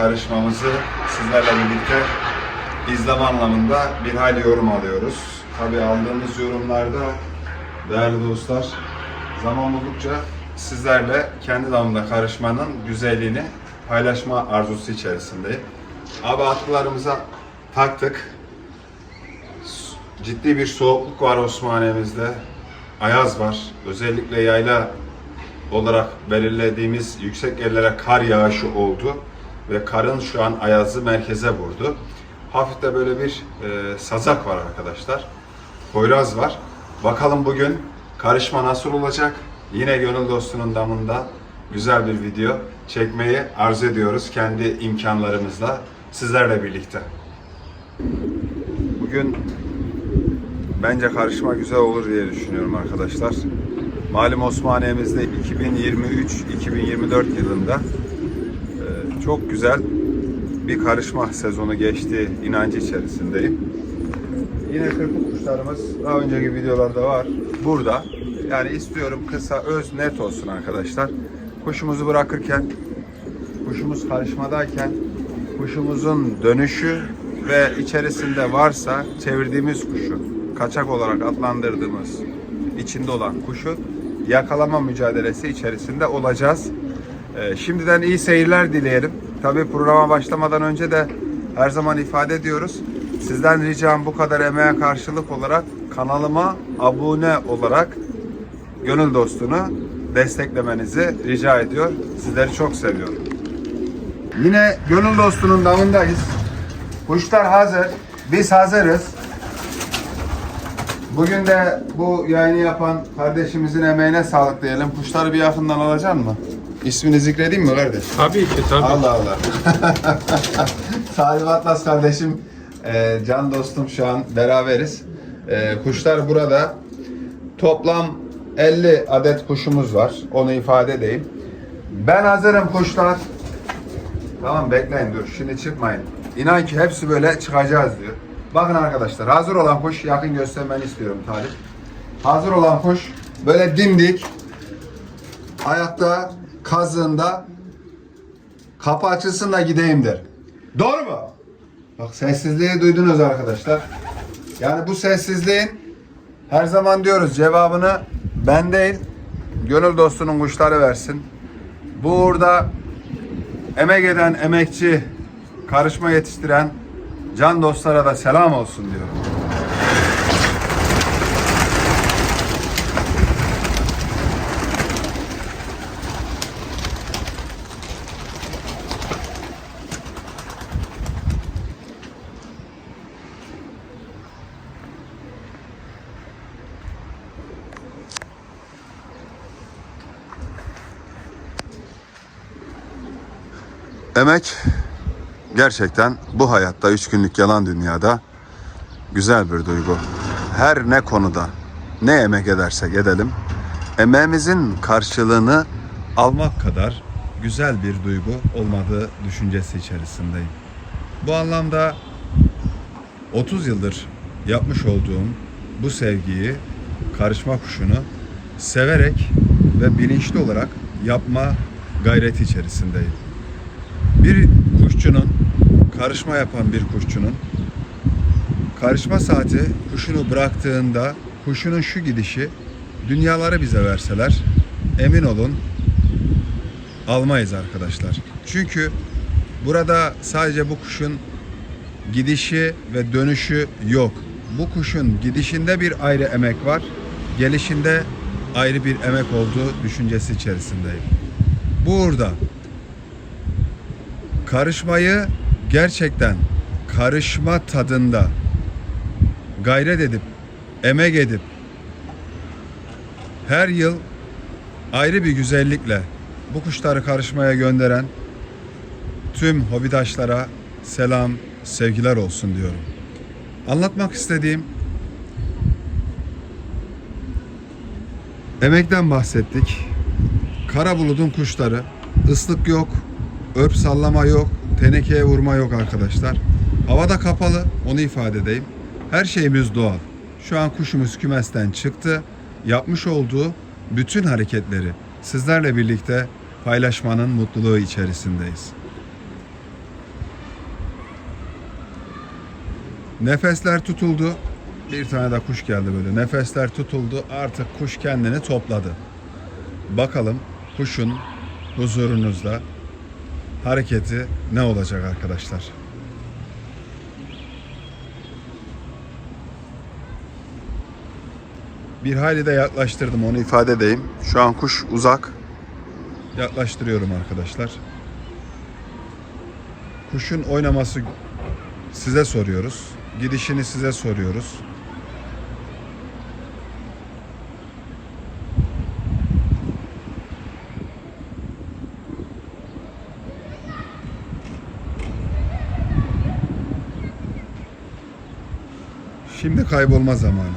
Karışmamızı sizlerle birlikte izleme anlamında bir hayli yorum alıyoruz. Tabi aldığımız yorumlarda değerli dostlar zaman buldukça sizlerle kendi damında karışmanın güzelliğini paylaşma arzusu içerisindeyim. Abi atkılarımıza taktık. Ciddi bir soğukluk var Osmaniye'mizde. Ayaz var. Özellikle yayla olarak belirlediğimiz yüksek yerlere kar yağışı oldu ve karın şu an ayazı merkeze vurdu. Hafif de böyle bir e, sazak var arkadaşlar. Poyraz var. Bakalım bugün karışma nasıl olacak? Yine Gönül Dostu'nun damında güzel bir video çekmeyi arzu ediyoruz kendi imkanlarımızla sizlerle birlikte. Bugün bence karışma güzel olur diye düşünüyorum arkadaşlar. Malum Osmaniye'mizde 2023-2024 yılında çok güzel bir karışma sezonu geçti inancı içerisindeyim. Yine kırpık kuşlarımız daha önceki videolarda var. Burada. Yani istiyorum kısa, öz, net olsun arkadaşlar. Kuşumuzu bırakırken, kuşumuz karışmadayken, kuşumuzun dönüşü ve içerisinde varsa çevirdiğimiz kuşu, kaçak olarak adlandırdığımız içinde olan kuşu yakalama mücadelesi içerisinde olacağız. Ee, şimdiden iyi seyirler dileyelim. Tabii programa başlamadan önce de her zaman ifade ediyoruz. Sizden ricam bu kadar emeğe karşılık olarak kanalıma abone olarak gönül dostunu desteklemenizi rica ediyor. Sizleri çok seviyorum. Yine gönül dostunun damındayız. Kuşlar hazır. Biz hazırız. Bugün de bu yayını yapan kardeşimizin emeğine sağlık diyelim. Kuşları bir yakından alacaksın mı? İsmini zikredeyim mi kardeş? Tabii ki tabii. Allah Allah. Salih Atlas kardeşim, e, can dostum şu an beraberiz. E, kuşlar burada. Toplam 50 adet kuşumuz var. Onu ifade edeyim. Ben hazırım kuşlar. Tamam bekleyin dur. Şimdi çıkmayın. İnan ki hepsi böyle çıkacağız diyor. Bakın arkadaşlar hazır olan kuş yakın göstermeni istiyorum Talip. Hazır olan kuş böyle dimdik ayakta kazığında kapı açılsın da gideyim der. Doğru mu? Bak sessizliği duydunuz arkadaşlar. Yani bu sessizliğin her zaman diyoruz cevabını ben değil gönül dostunun kuşları versin. Burada emek eden emekçi, karışma yetiştiren can dostlara da selam olsun diyorum. Emek gerçekten bu hayatta üç günlük yalan dünyada güzel bir duygu. Her ne konuda ne emek edersek edelim emeğimizin karşılığını almak kadar güzel bir duygu olmadığı düşüncesi içerisindeyim. Bu anlamda 30 yıldır yapmış olduğum bu sevgiyi, karışma kuşunu severek ve bilinçli olarak yapma gayreti içerisindeyim. Bir kuşçunun, karışma yapan bir kuşçunun karışma saati kuşunu bıraktığında kuşunun şu gidişi dünyaları bize verseler emin olun almayız arkadaşlar. Çünkü burada sadece bu kuşun gidişi ve dönüşü yok. Bu kuşun gidişinde bir ayrı emek var, gelişinde ayrı bir emek olduğu düşüncesi içerisindeyim. Burada karışmayı gerçekten karışma tadında gayret edip, emek edip her yıl ayrı bir güzellikle bu kuşları karışmaya gönderen tüm hobidaşlara selam, sevgiler olsun diyorum. Anlatmak istediğim emekten bahsettik. Kara bulutun kuşları, ıslık yok, Örp sallama yok, tenekeye vurma yok arkadaşlar. Hava da kapalı, onu ifade edeyim. Her şeyimiz doğal. Şu an kuşumuz kümesten çıktı. Yapmış olduğu bütün hareketleri sizlerle birlikte paylaşmanın mutluluğu içerisindeyiz. Nefesler tutuldu. Bir tane de kuş geldi böyle. Nefesler tutuldu. Artık kuş kendini topladı. Bakalım kuşun huzurunuzda hareketi ne olacak arkadaşlar? Bir hayli de yaklaştırdım onu ifade edeyim. Şu an kuş uzak. Yaklaştırıyorum arkadaşlar. Kuşun oynaması size soruyoruz. Gidişini size soruyoruz. Şimdi kaybolma zamanı.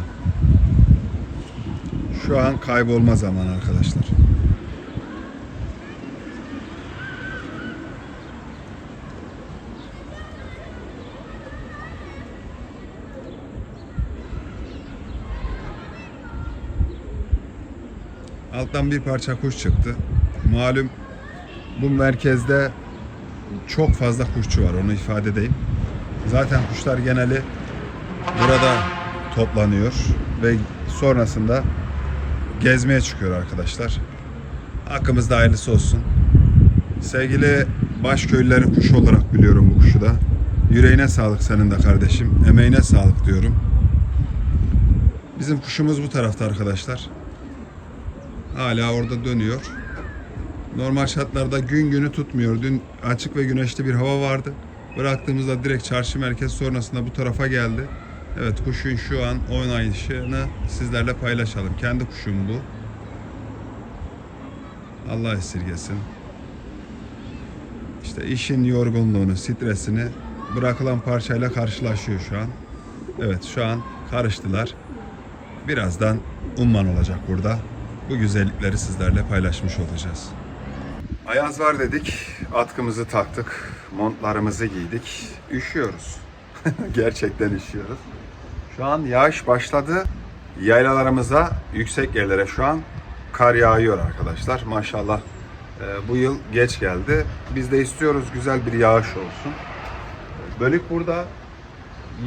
Şu an kaybolma zamanı arkadaşlar. Alttan bir parça kuş çıktı. Malum bu merkezde çok fazla kuşçu var onu ifade edeyim. Zaten kuşlar geneli burada toplanıyor ve sonrasında gezmeye çıkıyor arkadaşlar. Hakkımızda hayırlısı olsun. Sevgili başköylülerin kuşu olarak biliyorum bu kuşu da. Yüreğine sağlık senin de kardeşim. Emeğine sağlık diyorum. Bizim kuşumuz bu tarafta arkadaşlar. Hala orada dönüyor. Normal şartlarda gün günü tutmuyor. Dün açık ve güneşli bir hava vardı. Bıraktığımızda direkt çarşı merkez sonrasında bu tarafa geldi. Evet kuşun şu an oynayışını sizlerle paylaşalım. Kendi kuşum bu. Allah esirgesin. İşte işin yorgunluğunu, stresini bırakılan parçayla karşılaşıyor şu an. Evet şu an karıştılar. Birazdan umman olacak burada. Bu güzellikleri sizlerle paylaşmış olacağız. Ayaz var dedik. Atkımızı taktık. Montlarımızı giydik. Üşüyoruz. Gerçekten üşüyoruz. Şu an yağış başladı. Yaylalarımıza, yüksek yerlere şu an kar yağıyor arkadaşlar. Maşallah e, bu yıl geç geldi. Biz de istiyoruz güzel bir yağış olsun. Bölük burada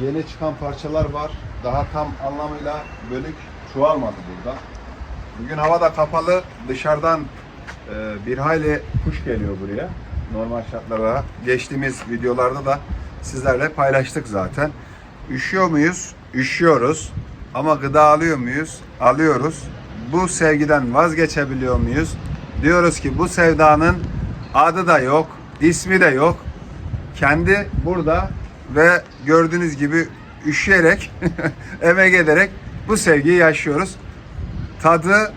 yeni çıkan parçalar var. Daha tam anlamıyla bölük çoğalmadı burada. Bugün hava da kapalı. Dışarıdan e, bir hayli kuş geliyor buraya. Normal şartlarda geçtiğimiz videolarda da sizlerle paylaştık zaten. Üşüyor muyuz? Üşüyoruz. Ama gıda alıyor muyuz? Alıyoruz. Bu sevgiden vazgeçebiliyor muyuz? Diyoruz ki bu sevdanın adı da yok, ismi de yok. Kendi burada ve gördüğünüz gibi üşüyerek, emek ederek bu sevgiyi yaşıyoruz. Tadı,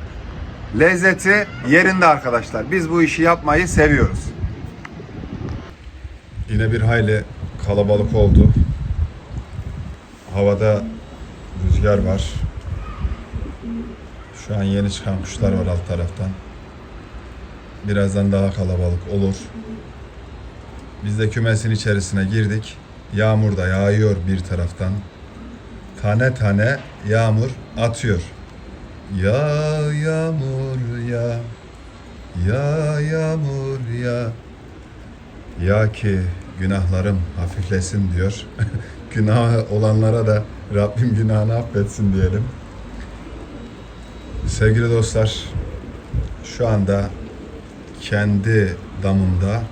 lezzeti yerinde arkadaşlar. Biz bu işi yapmayı seviyoruz. Yine bir hayli kalabalık oldu. Havada rüzgar var. Şu an yeni çıkan kuşlar var alt taraftan. Birazdan daha kalabalık olur. Biz de kümesin içerisine girdik. Yağmur da yağıyor bir taraftan. Tane tane yağmur atıyor. Ya yağmur ya. Ya yağmur ya. Ya ki günahlarım hafiflesin diyor. Günah olanlara da Rabbim günahını affetsin diyelim. Sevgili dostlar, şu anda kendi damımda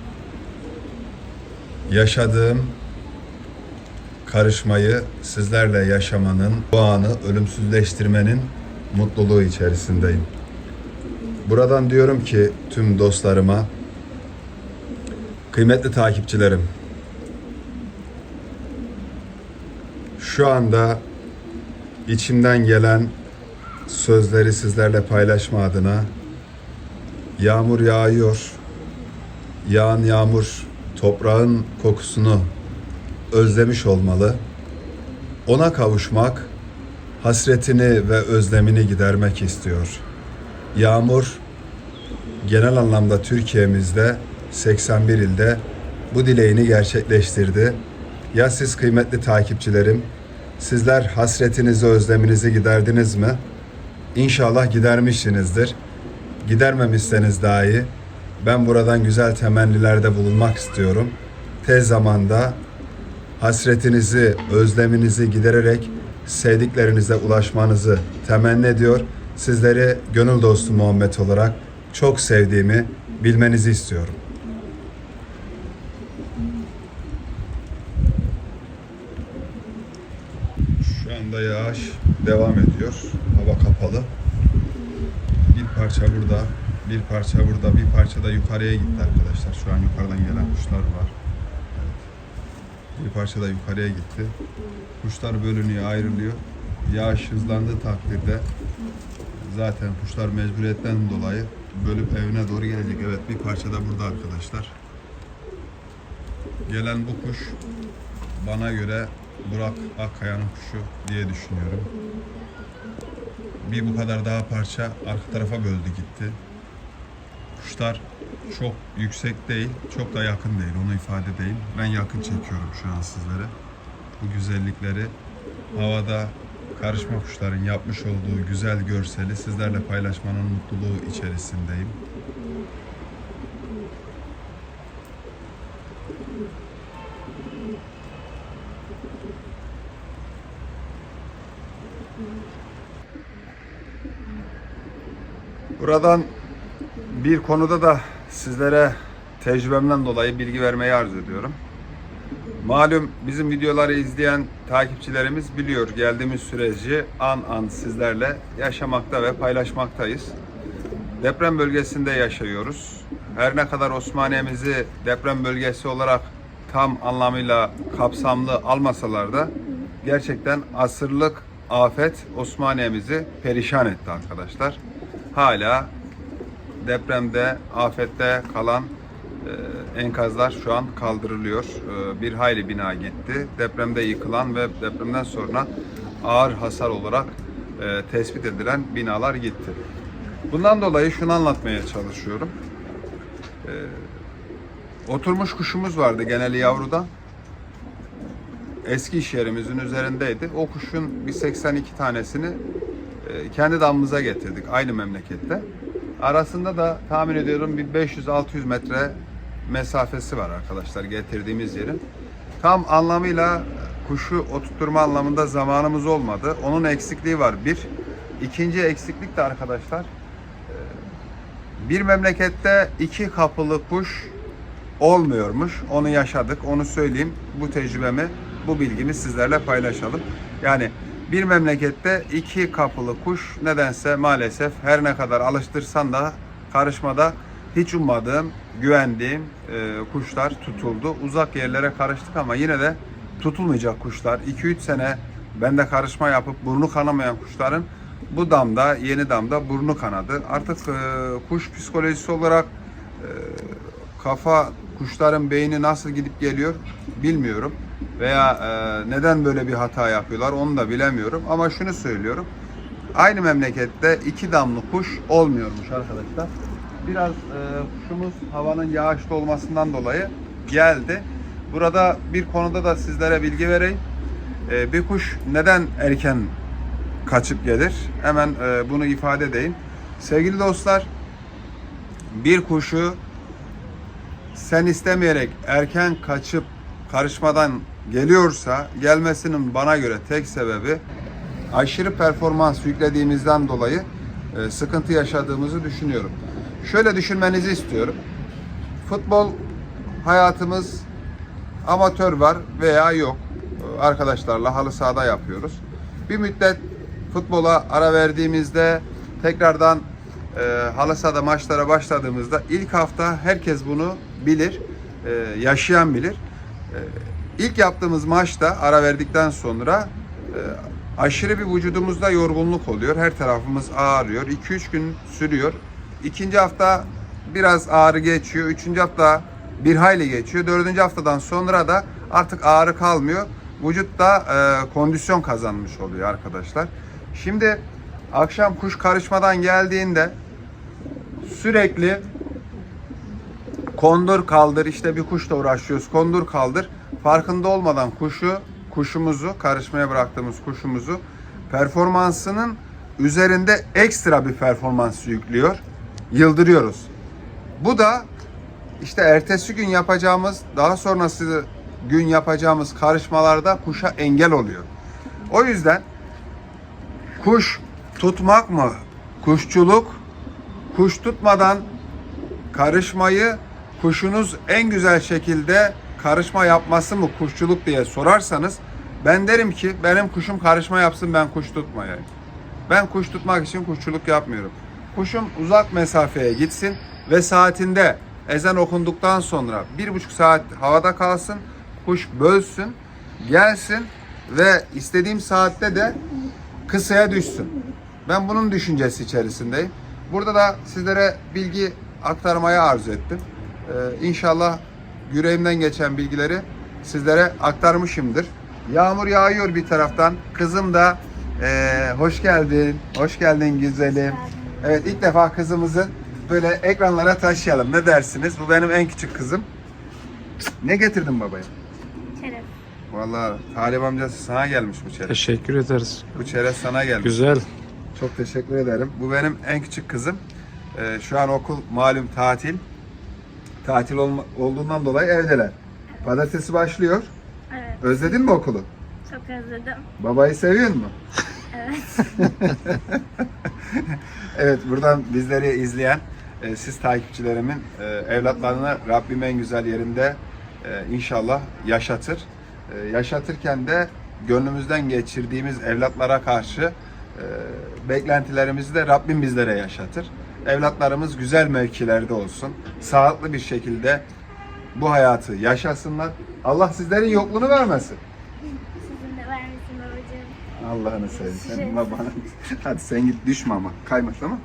yaşadığım karışmayı sizlerle yaşamanın, bu anı ölümsüzleştirmenin mutluluğu içerisindeyim. Buradan diyorum ki tüm dostlarıma, kıymetli takipçilerim, şu anda içimden gelen sözleri sizlerle paylaşma adına yağmur yağıyor. Yağan yağmur toprağın kokusunu özlemiş olmalı. Ona kavuşmak, hasretini ve özlemini gidermek istiyor. Yağmur genel anlamda Türkiye'mizde 81 ilde bu dileğini gerçekleştirdi. Ya siz kıymetli takipçilerim, sizler hasretinizi, özleminizi giderdiniz mi? İnşallah gidermişsinizdir. Gidermemişseniz dahi ben buradan güzel temennilerde bulunmak istiyorum. Tez zamanda hasretinizi, özleminizi gidererek sevdiklerinize ulaşmanızı temenni ediyor. Sizleri gönül dostu Muhammed olarak çok sevdiğimi bilmenizi istiyorum. Şu anda yağış devam ediyor. Hava kapalı. Bir parça burada, bir parça burada, bir parça da yukarıya gitti arkadaşlar. Şu an yukarıdan gelen kuşlar var. Evet. Bir parça da yukarıya gitti. Kuşlar bölünüyor, ayrılıyor. Yağış hızlandığı takdirde zaten kuşlar mecburiyetten dolayı bölüp evine doğru gelecek. Evet bir parça da burada arkadaşlar. Gelen bu kuş bana göre Burak Akkaya'nın kuşu diye düşünüyorum. Bir bu kadar daha parça arka tarafa böldü gitti. Kuşlar çok yüksek değil, çok da yakın değil. Onu ifade edeyim. Ben yakın çekiyorum şu an sizlere. Bu güzellikleri havada karışma kuşların yapmış olduğu güzel görseli sizlerle paylaşmanın mutluluğu içerisindeyim. Buradan bir konuda da sizlere tecrübemden dolayı bilgi vermeyi arzu ediyorum. Malum bizim videoları izleyen takipçilerimiz biliyor geldiğimiz süreci an an sizlerle yaşamakta ve paylaşmaktayız. Deprem bölgesinde yaşıyoruz. Her ne kadar Osmaniye'mizi deprem bölgesi olarak tam anlamıyla kapsamlı almasalar da gerçekten asırlık afet Osmaniye'mizi perişan etti arkadaşlar. Hala depremde, afette kalan e, enkazlar şu an kaldırılıyor. E, bir hayli bina gitti. Depremde yıkılan ve depremden sonra ağır hasar olarak e, tespit edilen binalar gitti. Bundan dolayı şunu anlatmaya çalışıyorum. E, oturmuş kuşumuz vardı geneli yavruda. Eski iş yerimizin üzerindeydi. O kuşun bir 82 tanesini e, kendi damımıza getirdik aynı memlekette. Arasında da tahmin ediyorum bir 500-600 metre mesafesi var arkadaşlar getirdiğimiz yerin. Tam anlamıyla kuşu oturtturma anlamında zamanımız olmadı. Onun eksikliği var bir. İkinci eksiklik de arkadaşlar e, bir memlekette iki kapılı kuş olmuyormuş. Onu yaşadık. Onu söyleyeyim. Bu tecrübemi, bu bilgimi sizlerle paylaşalım. Yani bir memlekette iki kapılı kuş nedense maalesef her ne kadar alıştırsan da karışmada hiç ummadığım, güvendiğim e, kuşlar tutuldu. Uzak yerlere karıştık ama yine de tutulmayacak kuşlar. 2-3 sene bende karışma yapıp burnu kanamayan kuşların bu damda, yeni damda burnu kanadı. Artık e, kuş psikolojisi olarak e, kafa kuşların beyni nasıl gidip geliyor bilmiyorum. Veya e, neden böyle bir hata yapıyorlar onu da bilemiyorum. Ama şunu söylüyorum. Aynı memlekette iki damlı kuş olmuyormuş arkadaşlar. Biraz e, kuşumuz havanın yağışlı olmasından dolayı geldi. Burada bir konuda da sizlere bilgi vereyim. E, bir kuş neden erken kaçıp gelir? Hemen e, bunu ifade edeyim. Sevgili dostlar, bir kuşu sen istemeyerek erken kaçıp karışmadan geliyorsa gelmesinin bana göre tek sebebi aşırı performans yüklediğimizden dolayı e, sıkıntı yaşadığımızı düşünüyorum. Şöyle düşünmenizi istiyorum. Futbol hayatımız amatör var veya yok. E, Arkadaşlarla halı sahada yapıyoruz. Bir müddet futbola ara verdiğimizde tekrardan e, halı sahada maçlara başladığımızda ilk hafta herkes bunu bilir, e, yaşayan bilir. E, ilk yaptığımız maçta ara verdikten sonra e, aşırı bir vücudumuzda yorgunluk oluyor. Her tarafımız ağrıyor. 2-3 gün sürüyor. İkinci hafta biraz ağrı geçiyor. Üçüncü hafta bir hayli geçiyor. Dördüncü haftadan sonra da artık ağrı kalmıyor. Vücutta e, kondisyon kazanmış oluyor arkadaşlar. Şimdi akşam kuş karışmadan geldiğinde sürekli kondur kaldır işte bir kuşla uğraşıyoruz kondur kaldır farkında olmadan kuşu kuşumuzu karışmaya bıraktığımız kuşumuzu performansının üzerinde ekstra bir performans yüklüyor yıldırıyoruz bu da işte ertesi gün yapacağımız daha sonrası gün yapacağımız karışmalarda kuşa engel oluyor. O yüzden kuş tutmak mı? Kuşçuluk, kuş tutmadan karışmayı kuşunuz en güzel şekilde karışma yapması mı kuşçuluk diye sorarsanız ben derim ki benim kuşum karışma yapsın ben kuş tutmayayım. Ben kuş tutmak için kuşçuluk yapmıyorum. Kuşum uzak mesafeye gitsin ve saatinde ezan okunduktan sonra bir buçuk saat havada kalsın. Kuş bölsün, gelsin ve istediğim saatte de kısaya düşsün. Ben bunun düşüncesi içerisindeyim. Burada da sizlere bilgi aktarmaya arzu ettim. Ee, inşallah yüreğimden geçen bilgileri sizlere aktarmışımdır. Yağmur yağıyor bir taraftan. Kızım da ee, hoş geldin. Hoş geldin güzelim. Evet ilk defa kızımızı böyle ekranlara taşıyalım. Ne dersiniz? Bu benim en küçük kızım. Ne getirdin babaya? Çerez. Vallahi Talip amcası sana gelmiş bu çerez. Teşekkür ederiz. Bu çerez sana gelmiş. Güzel. Çok teşekkür ederim. Bu benim en küçük kızım. Ee, şu an okul malum tatil. Tatil olma- olduğundan dolayı evdeler. Pazartesi başlıyor. Evet. Özledin mi okulu? Çok özledim. Babayı seviyor mu? Evet. Evet buradan bizleri izleyen e, siz takipçilerimin e, evlatlarını Rabbim en güzel yerinde e, inşallah yaşatır. E, yaşatırken de gönlümüzden geçirdiğimiz evlatlara karşı e, beklentilerimizi de Rabbim bizlere yaşatır. Evlatlarımız güzel mevkilerde olsun. Sağlıklı bir şekilde bu hayatı yaşasınlar. Allah sizlerin yokluğunu vermesin. Sizin de vermesin babacığım. Allah'ını seveyim. Ederim. babanı. Hadi sen git düşme ama. Kayma tamam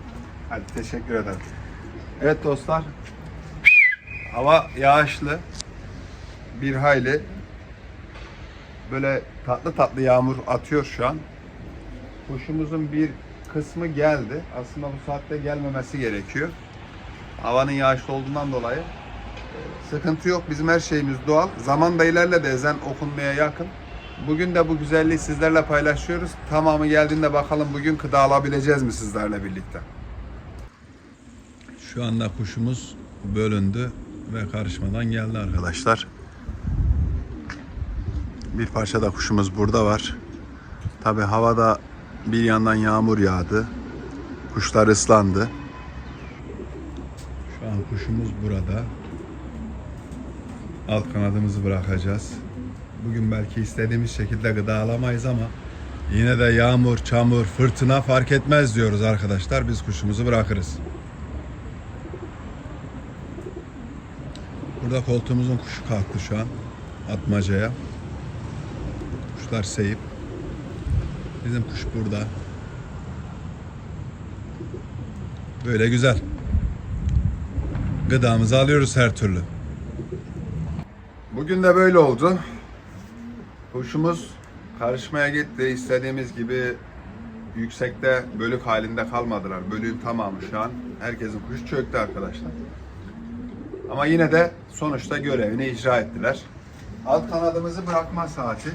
Hadi teşekkür ederim. Evet dostlar. Hava yağışlı. Bir hayli. Böyle tatlı tatlı yağmur atıyor şu an. Kuşumuzun bir kısmı geldi. Aslında bu saatte gelmemesi gerekiyor. Havanın yağışlı olduğundan dolayı e, sıkıntı yok. Bizim her şeyimiz doğal. Zaman da ilerledi ezan okunmaya yakın. Bugün de bu güzelliği sizlerle paylaşıyoruz. Tamamı geldiğinde bakalım bugün kıda alabileceğiz mi sizlerle birlikte. Şu anda kuşumuz bölündü ve karışmadan geldi arkadaşlar. Bir parça da kuşumuz burada var. Tabi havada bir yandan yağmur yağdı. Kuşlar ıslandı. Şu an kuşumuz burada. Alt kanadımızı bırakacağız. Bugün belki istediğimiz şekilde gıda alamayız ama yine de yağmur, çamur, fırtına fark etmez diyoruz arkadaşlar. Biz kuşumuzu bırakırız. Burada koltuğumuzun kuşu kalktı şu an atmacaya. Kuşlar seyip. Bizim kuş burada. Böyle güzel. Gıdamızı alıyoruz her türlü. Bugün de böyle oldu. Kuşumuz karışmaya gitti. İstediğimiz gibi yüksekte bölük halinde kalmadılar. Bölüğün tamamı şu an. Herkesin kuşu çöktü arkadaşlar. Ama yine de sonuçta görevini icra ettiler. Alt kanadımızı bırakma saati.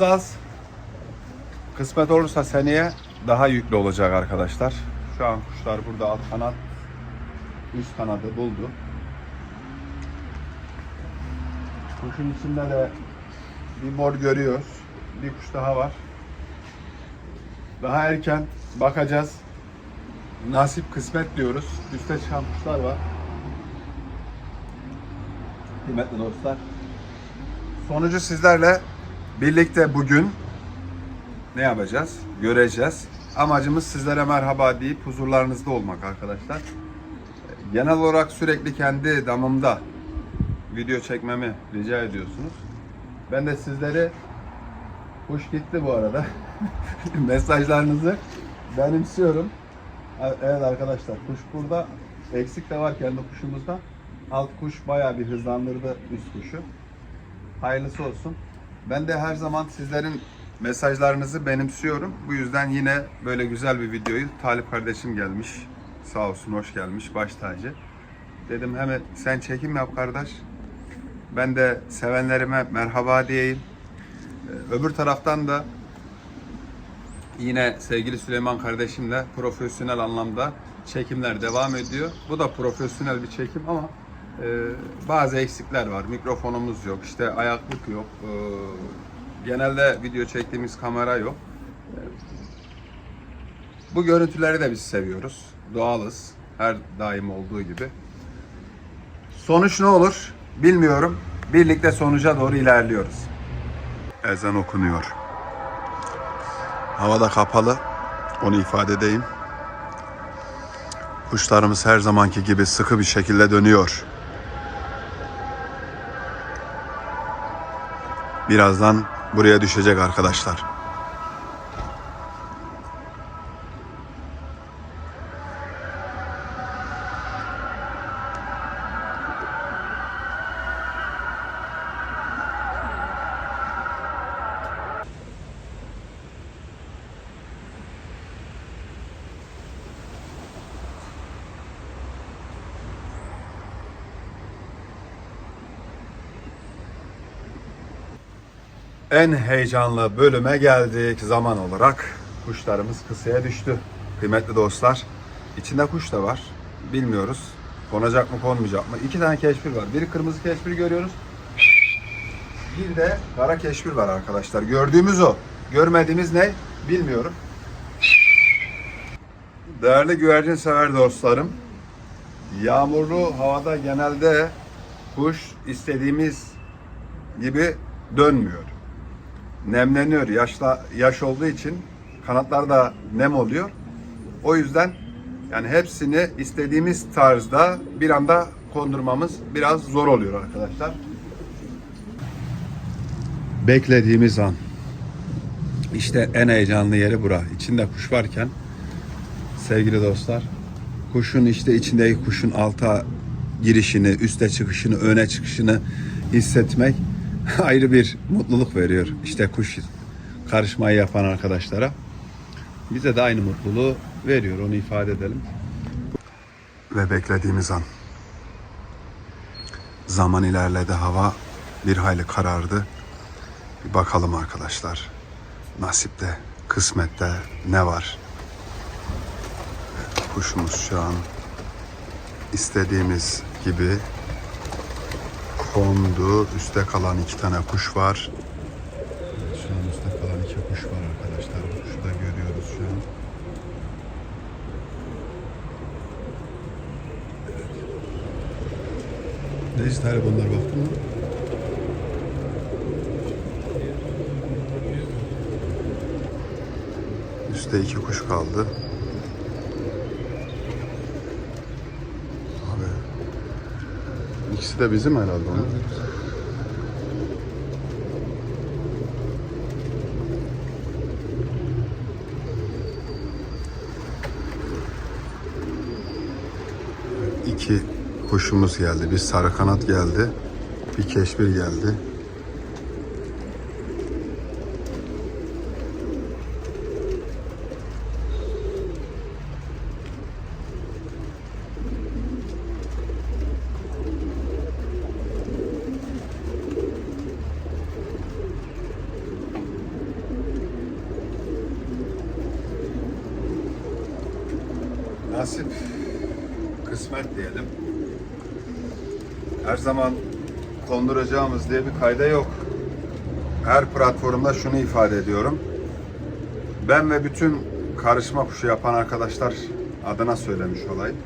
Kuşumuz az. Kısmet olursa seneye daha yüklü olacak arkadaşlar. Şu an kuşlar burada alt kanat, üst kanadı buldu. Kuşun içinde de bir mor görüyoruz. Bir kuş daha var. Daha erken bakacağız. Nasip kısmet diyoruz. Üste çıkan kuşlar var. Kıymetli dostlar. Sonucu sizlerle birlikte bugün ne yapacağız? Göreceğiz. Amacımız sizlere merhaba deyip huzurlarınızda olmak arkadaşlar. Genel olarak sürekli kendi damımda video çekmemi rica ediyorsunuz. Ben de sizleri kuş gitti bu arada. Mesajlarınızı benimsiyorum. Evet arkadaşlar kuş burada. Eksik de var kendi kuşumuzda. Alt kuş bayağı bir hızlandırdı üst kuşu. Hayırlısı olsun. Ben de her zaman sizlerin mesajlarınızı benimsiyorum. Bu yüzden yine böyle güzel bir videoyu Talip kardeşim gelmiş. Sağ olsun hoş gelmiş baş tacı. Dedim hemen sen çekim yap kardeş. Ben de sevenlerime merhaba diyeyim. Ee, Öbür taraftan da yine sevgili Süleyman kardeşimle profesyonel anlamda çekimler devam ediyor. Bu da profesyonel bir çekim ama bazı eksikler var. Mikrofonumuz yok, işte ayaklık yok. E, genelde video çektiğimiz kamera yok. Bu görüntüleri de biz seviyoruz. Doğalız. Her daim olduğu gibi. Sonuç ne olur bilmiyorum. Birlikte sonuca doğru ilerliyoruz. Ezan okunuyor. Havada kapalı. Onu ifade edeyim. Kuşlarımız her zamanki gibi sıkı bir şekilde dönüyor. Birazdan buraya düşecek arkadaşlar. En heyecanlı bölüme geldik zaman olarak. Kuşlarımız kısaya düştü. Kıymetli dostlar. İçinde kuş da var. Bilmiyoruz. Konacak mı konmayacak mı? İki tane keşfir var. Biri kırmızı keşfir görüyoruz. Bir de kara keşfir var arkadaşlar. Gördüğümüz o. Görmediğimiz ne? Bilmiyorum. Değerli güvercin sever dostlarım. Yağmurlu havada genelde kuş istediğimiz gibi dönmüyor. Nemleniyor. Yaşla yaş olduğu için kanatlar da nem oluyor. O yüzden yani hepsini istediğimiz tarzda bir anda kondurmamız biraz zor oluyor arkadaşlar. Beklediğimiz an. İşte en heyecanlı yeri bura. İçinde kuş varken sevgili dostlar kuşun işte içindeki kuşun alta girişini, üste çıkışını, öne çıkışını hissetmek ayrı bir mutluluk veriyor. İşte kuş karışmayı yapan arkadaşlara. Bize de aynı mutluluğu veriyor. Onu ifade edelim. Ve beklediğimiz an. Zaman ilerledi. Hava bir hayli karardı. Bir bakalım arkadaşlar. Nasipte, kısmette ne var? Kuşumuz şu an istediğimiz gibi kondu. Üste kalan iki tane kuş var. Şu an üstte kalan iki kuş var arkadaşlar. Kuşu da görüyoruz şu an. Ne ister bunlar baktın mı? Üstte iki kuş kaldı. Abi. İkisi de bizim herhalde onun. İki kuşumuz geldi. Bir sarı kanat geldi. Bir keşbir geldi. Nasip, kısmet diyelim. Her zaman konduracağımız diye bir kayda yok. Her platformda şunu ifade ediyorum. Ben ve bütün karışma kuşu yapan arkadaşlar adına söylemiş olayım.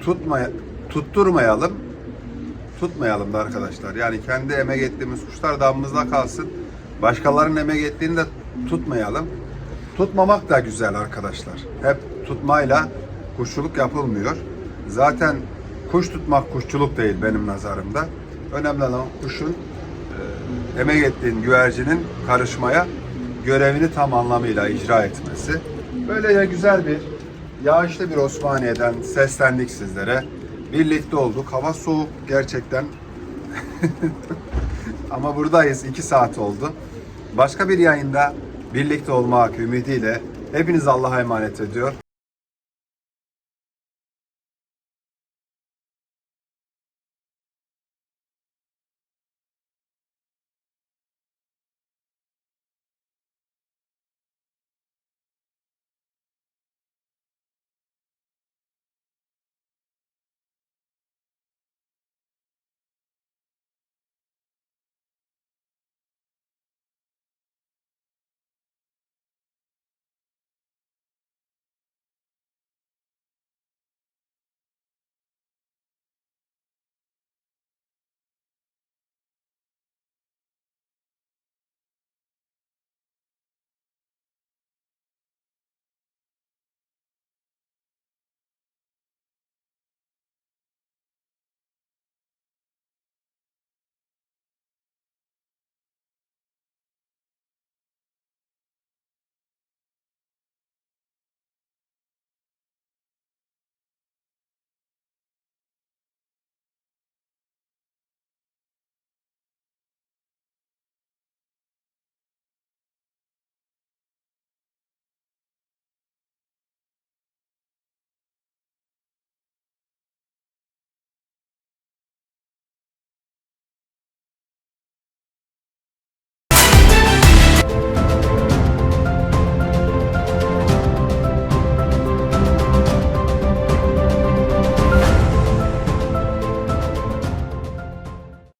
Tutmaya, tutturmayalım, tutmayalım da arkadaşlar. Yani kendi emek ettiğimiz kuşlar damımızda kalsın. Başkalarının emek ettiğini de tutmayalım. Tutmamak da güzel arkadaşlar. Hep tutmayla kuşçuluk yapılmıyor. Zaten kuş tutmak kuşçuluk değil benim nazarımda. Önemli olan kuşun e, emek ettiğin güvercinin karışmaya görevini tam anlamıyla icra etmesi. Böyle ya güzel bir yağışlı bir Osmaniye'den seslendik sizlere. Birlikte olduk. Hava soğuk gerçekten. Ama buradayız. 2 saat oldu. Başka bir yayında birlikte olmak ümidiyle hepiniz Allah'a emanet ediyor.